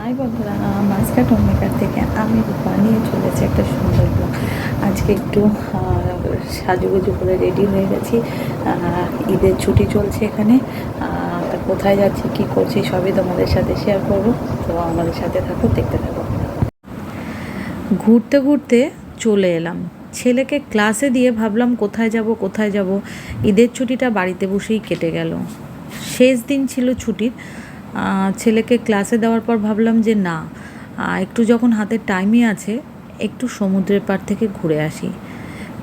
High বন্ধুরা Muscat homemaker থেকে আমি বানিয়ে চলেছি একটা সুন্দর ব্লগ আজকে একটু সাজুগুজু করে রেডি হয়ে গেছি। ঈদের ছুটি চলছে এখানে। তা কোথায় যাচ্ছি, কি করছি, সবই তোমাদের সাথে শেয়ার করব। তো আমাদের সাথে থাকো, দেখতে থাকো। ঘুরতে ঘুরতে চলে এলাম। ছেলেকে ক্লাসে দিয়ে ভাবলাম কোথায় যাব কোথায় যাব। ঈদের ছুটিটা বাড়িতে বসেই কেটে গেল। শেষ দিন ছিল ছুটির। ছেলেকে ক্লাসে দেওয়ার পর ভাবলাম যে না একটু যখন হাতে টাইমই আছে, একটু সমুদ্রের পাড় থেকে ঘুরে আসি।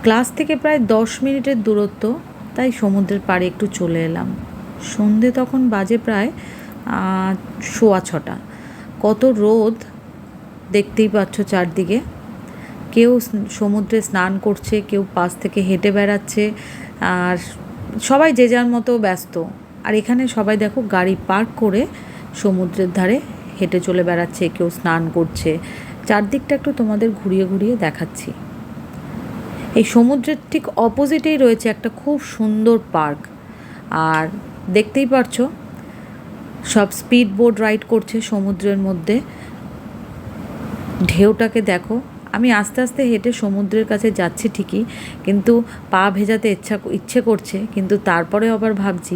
ক্লাস থেকে প্রায় দশ মিনিটের দূরত্ব, তাই সমুদ্রের পাড়ে একটু চলে এলাম। সন্ধে তখন বাজে প্রায় সোয়া ছটা। কত রোদ, দেখতেই পাচ্ছ চারদিকে। কেউ সমুদ্রে স্নান করছে, কেউ পাশ থেকে হেঁটে বেড়াচ্ছে, আর সবাই যে যার মতো ব্যস্ত। আর এখানে সবাই দেখো গাড়ি পার্ক করে সমুদ্রের ধারে হেঁটে চলে বেড়াচ্ছে, কেউ স্নান করছে। চারদিকটা একটু তোমাদের ঘুরিয়ে ঘুরিয়ে দেখাচ্ছি। এই সমুদ্রের ঠিক অপোজিটেই রয়েছে একটা খুব সুন্দর পার্ক। আর দেখতেই পারছ, সব স্পিড বোট রাইড করছে সমুদ্রের মধ্যে। ঢেউটাকে দেখো আমি আস্তে আস্তে হেঁটে সমুদ্রের কাছে যাচ্ছি ঠিকই, কিন্তু পা ভেজাতে ইচ্ছা ইচ্ছে করছে, কিন্তু তারপরে আবার ভাবছি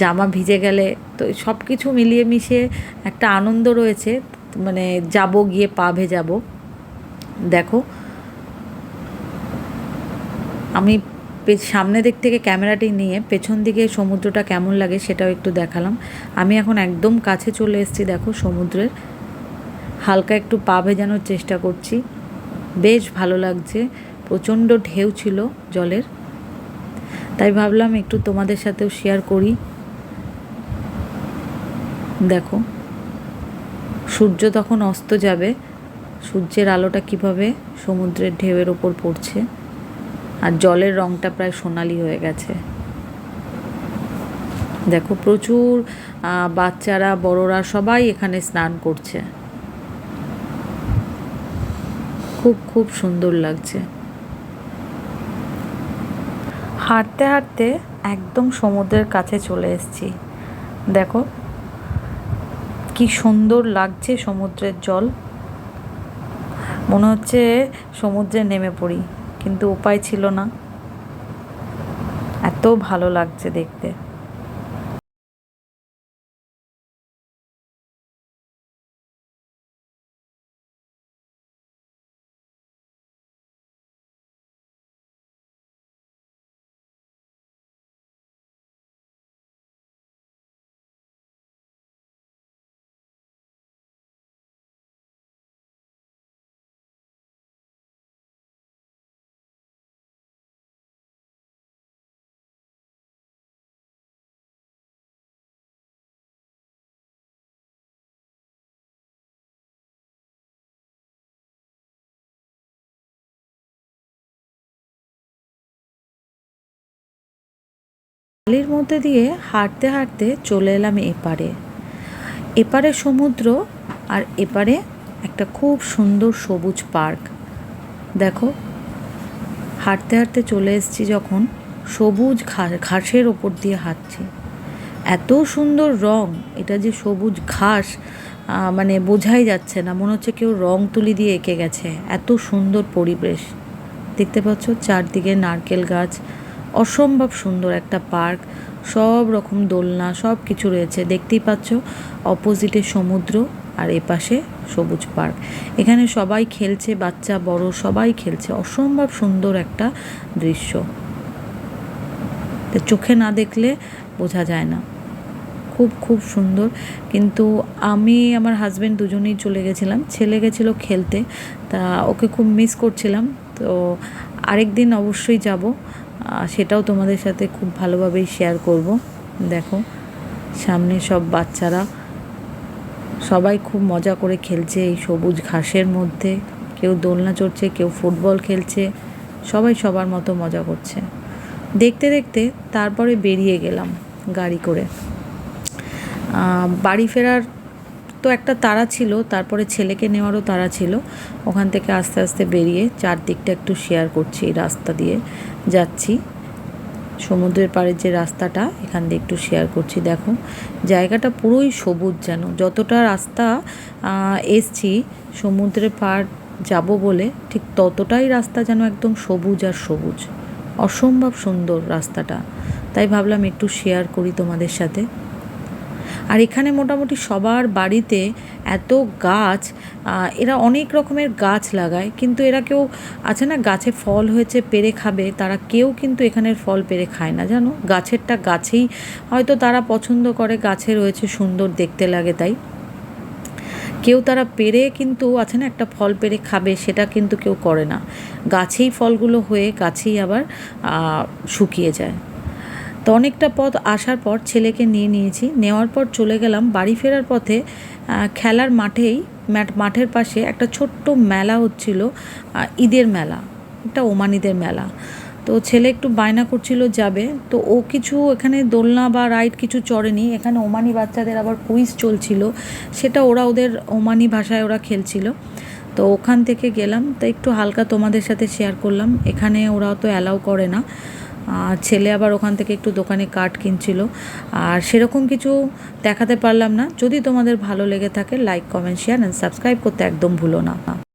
জামা ভিজে গেলে তো সব কিছু মিলিয়ে মিশিয়ে একটা আনন্দ রয়েছে মানে যাব গিয়ে পা ভেজাবো। দেখো, আমি সামনে দিক থেকে ক্যামেরাটি নিয়ে পেছন দিকে সমুদ্রটা কেমন লাগে সেটাও একটু দেখালাম। আমি এখন একদম কাছে চলে এসেছি, দেখো সমুদ্রের। হালকা একটু পা ভেজানোর চেষ্টা করছি। বেশ ভালো লাগছে। প্রচণ্ড ঢেউ ছিল জলের। তাই ভাবলাম একটু তোমাদের সাথেও শেয়ার করি। দেখো, সূর্য তখন অস্ত যাবে। সূর্যের আলোটা কীভাবে সমুদ্রের ঢেউয়ের ওপর পড়ছে। আর জলের রঙটা প্রায় সোনালি হয়ে গেছে। দেখো, প্রচুর বাচ্চারা, বড়রা সবাই এখানে স্নান করছে। খুব খুব সুন্দর লাগছে। হাঁটতে হাঁটতে একদম সমুদ্রের কাছে চলে এসেছি। দেখো, কি সুন্দর লাগছে সমুদ্রের জল। মনে হচ্ছে সমুদ্রে নেমে পড়ি, কিন্তু উপায় ছিল না। এত ভালো লাগছে দেখতে। বালির মধ্যে দিয়ে হাঁটতে হাঁটতে চলে এলাম এপারে। এপারে সমুদ্র আর এপারে একটা খুব সুন্দর সবুজ পার্ক। দেখো, হাঁটতে হাঁটতে চলে এসেছি যখন সবুজ ঘাসের ওপর দিয়ে হাঁটছি। এত সুন্দর রং, এটা যে সবুজ ঘাস মানে বোঝাই যাচ্ছে না, মনে হচ্ছে কেউ রং তুলি দিয়ে এঁকে গেছে। এত সুন্দর পরিবেশ। দেখতে পাচ্ছ, চারদিকে নারকেল গাছ অসম্ভব সুন্দর একটা পার্ক, সব রকম দোলনা, সব কিছু রয়েছে। দেখতেই পাচ্ছ, অপোজিটে সমুদ্র আর এপাশে সবুজ পার্ক। এখানে সবাই খেলছে, বাচ্চা, বড়, সবাই খেলছে। অসম্ভব সুন্দর একটা দৃশ্য। চোখে না দেখলে বোঝা যায় না। খুব খুব সুন্দর। কিন্তু আমি, আমার হাজব্যান্ড দুজনেই চলে গেছিলাম। ছেলে গেছিল খেলতে। তা ওকে খুব মিস করছিলাম। তো আরেক দিন অবশ্যই যাব। সেটাও তোমাদের সাথে খুব ভালোভাবেই শেয়ার করব। দেখো, সামনে সব বাচ্চারা সবাই খুব মজা করে খেলছে এই সবুজ ঘাসের মধ্যে। কেউ দোলনা চড়ছে, কেউ ফুটবল খেলছে, সবাই সবার মতো মজা করছে। দেখতে দেখতে তারপরে বেরিয়ে গেলাম গাড়ি করে। বাড়ি ফেরার তো একটা তারা ছিল, তারপরে ছেলেকে নেওয়ারও তারা ছিল। ওখান থেকে আস্তে আস্তে বেরিয়ে চারদিকটা একটু শেয়ার করছি রাস্তা দিয়ে যাচ্ছি। সমুদ্রের পাড়ের যে রাস্তাটা, এখান দিয়ে একটু শেয়ার করছি। দেখো, জায়গাটা পুরোই সবুজ যেন। যতটা রাস্তা এসছি, সমুদ্রের পাড় যাব বলে, ঠিক ততটাই রাস্তা যেন একদম সবুজ আর সবুজ। অসম্ভব সুন্দর রাস্তাটা। তাই ভাবলাম একটু শেয়ার করি তোমাদের সাথে। আর এখানে মোটামুটি সবার বাড়িতে এত গাছ এরা অনেক রকমের গাছ লাগায়, কিন্তু এরা কেউ আছে না, গাছে ফল হয়েছে, পেরে খাবে, তারা কেউ কিন্তু এখানের ফল পেরে খায় না, জানো? গাছেরটা গাছেই হয়তো তারা পছন্দ করে, গাছে রয়েছে সুন্দর, দেখতে লাগে তাই। কেউ তারা পেরে কিন্তু আছে না, একটা ফল পেরে খাবে, সেটা কিন্তু কেউ করে না। গাছেই ফলগুলো হয়ে, গাছেই আবার শুকিয়ে যায়। তো অনেকটা পথ আসার পর ছেলেকে নিয়ে নিয়েছি। নেওয়ার পর চলে গেলাম বাড়ি ফেরার পথে খেলার মাঠেই মাঠের পাশে একটা ছোট্ট মেলা হচ্ছিল ঈদের মেলা, একটা ওমান ঈদের মেলা। তো ছেলে একটু বায়না করছিল যাবে। তো ও কিছু এখানে দোলনা বা রাইড কিছু চড়েনি। এখানে ওমানি বাচ্চাদের আবার কুইজ চলছিল। সেটা ওরা ওদের ওমানি ভাষায় ওরা খেলছিল। তো ওখান থেকে গেলাম। তো একটু হালকা তোমাদের সাথে শেয়ার করলাম। এখানে ওরা তো অ্যালাউ করে না। ছেলে আবার ওখান থেকে একটু দোকানে কাঠ কিনছিল। আর সেরকম কিছু দেখাতে পারলাম না। যদি তোমাদের ভালো লেগে থাকে like comment share and subscribe করতে একদম ভুলো না।